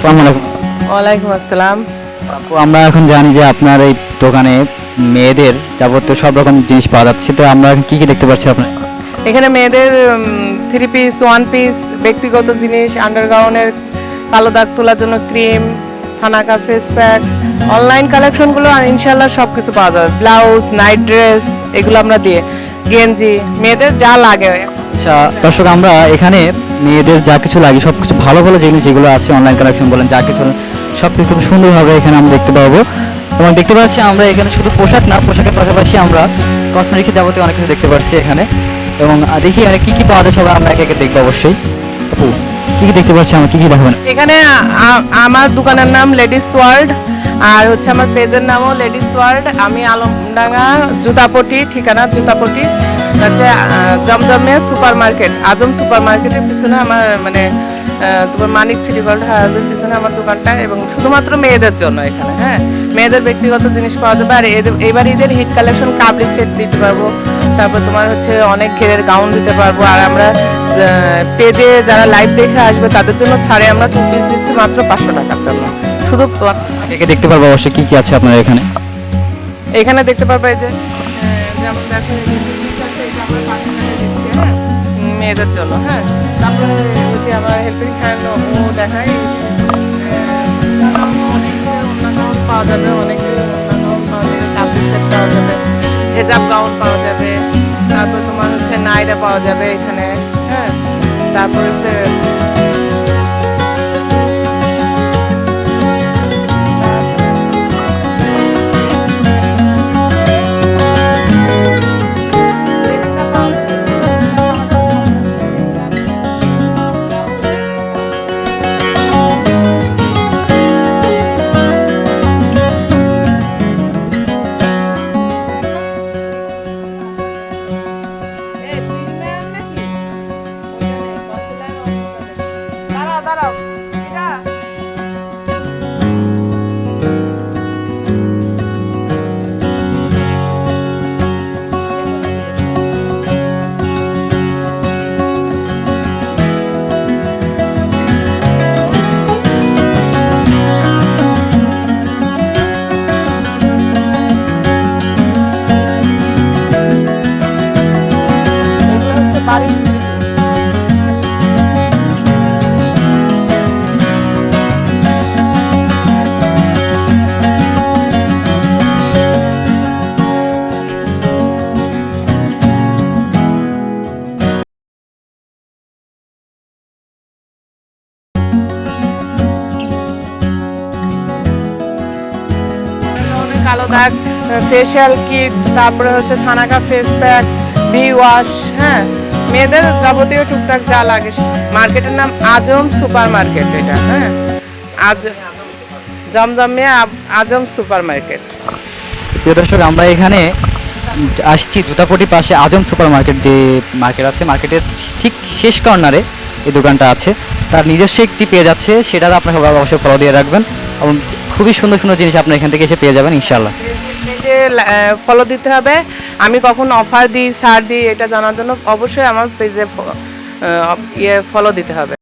আসসালামু আলাইকুম। ওয়ালাইকুম আসসালাম। আপু আমরা এখন জানি যে আপনার এই দোকানে মেয়েদের যাবতীয় সব রকম জিনিস পাওয়া যাচ্ছে। তো আমরা কি কি দেখতে পাচ্ছি আপনার? এখানে মেয়েদের থ্রি পিস ওয়ান পিস ব্যক্তিগত জিনিস আন্ডারগ্রাউন্ডের কালো দাগ তোলার জন্য cream thanaka face pack online কালেকশনগুলো ইনশাল্লাহ সব কিছু পাওয়া যাবে। ব্লাউজ নাইট ড্রেস এগুলো আমরা দিয়ে গেঞ্জি মেয়েদের যা লাগে। আচ্ছা দর্শক আমরা এখানে মেয়েদের যা কিছু লাগে, সব কিছু ভালো ভালো জিনিস যেগুলো আছে অনলাইন কালেকশন বলেন, যা কিছু সব কিছু খুব সুন্দরভাবে এখানে আমরা দেখতে পাবো। এবং দেখতে পাচ্ছি আমরা এখানে শুধু পোশাক না, পোশাকের পাশাপাশি আমরা কসমেটিক্সের যাবতীয় অনেক কিছু দেখতে পাচ্ছি এখানে। এবং দেখি এখানে কী কী পাওয়া যায় আমরা একে একে দেখব অবশ্যই। আপু, কি কি দেখতে পাচ্ছি আমরা, কি কি দেখাবেন? এখানে আমার দোকানের নাম লেডিস ওয়ার্ল্ড আর হচ্ছে আমার পেজের নামও লেডিস ওয়ার্ল্ড আমি আলমডাঙ্গা, জুতাপটি, ঠিকানা জুতাপটি হচ্ছে জমজমে সুপার মার্কেট আজম সুপার মার্কেটের পিছনে আমার মানে তোমার মানিক সিটি গোল্ড হাউসের পিছনে আমার দোকানটা এবং শুধুমাত্র মেয়েদের জন্য এখানে হ্যাঁ? মেয়েদের ব্যক্তিগত জিনিস পাওয়া যাবে আর এদের এবার ঈদের হিট কালেকশন কাবলি সেট দিতে পারব তারপর তোমার হচ্ছে অনেক ঘেরের গাউন দিতে পারব আর আমরা পেজে যারা লাইভ দেখে আসবে তাদের জন্য ছাড়ে আমরা টু পিস দিচ্ছি মাত্র পাঁচশো টাকার জন্য। শুধু দেখতে পারব অবশ্যই কি কি আছে আপনার এখানে? এখানে দেখতে পারবে এই যে যেমন দেখো মেয়েদের জন্য হ্যাঁ। তারপরে ওই যে আমার হেল্পিং হ্যান্ড ও দেখায়। অন্যান্য পাওয়া যাবে, অনেক অন্যান্য পাওয়া যাবে, কাপড় সেট পাওয়া পাওয়া যাবে তারপর তোমার হচ্ছে নাইরা পাওয়া যাবে, এখানে হ্যাঁ। তারপর হচ্ছে দাঁড়াও এটা এগুলো কালো দাগ ফেশিয়াল কিট তারপরে হচ্ছে thanaka face pack B wash হ্যাঁ? মেয়েদের যাবতীয় টুকটাক যা লাগে। মার্কেটের নাম আজম সুপার মার্কেট এটা হ্যাঁ? আজ জমজমে আ- আজম সুপার মার্কেট দর্শক, আমরা এখানে আসছি জুতাপটির পাশে আজম সুপার মার্কেট যে মার্কেট আছে। মার্কেটের ঠিক শেষ কর্নারে এই দোকানটা আছে। তার নিজস্ব একটি পেজ আছে সেটা আপনার অবশ্যই ফলো দিয়ে রাখবেন। এবং খুবই সুন্দর সুন্দর জিনিস আপনি এখান থেকে এসে পেয়ে যাবেন ইনশাল্লাহ পেজে ফলো দিতে হবে। আমি কখন অফার দিই, ছাড় দিই, এটা জানার জন্য অবশ্যই আমার পেজে ইয়ে ফলো দিতে হবে।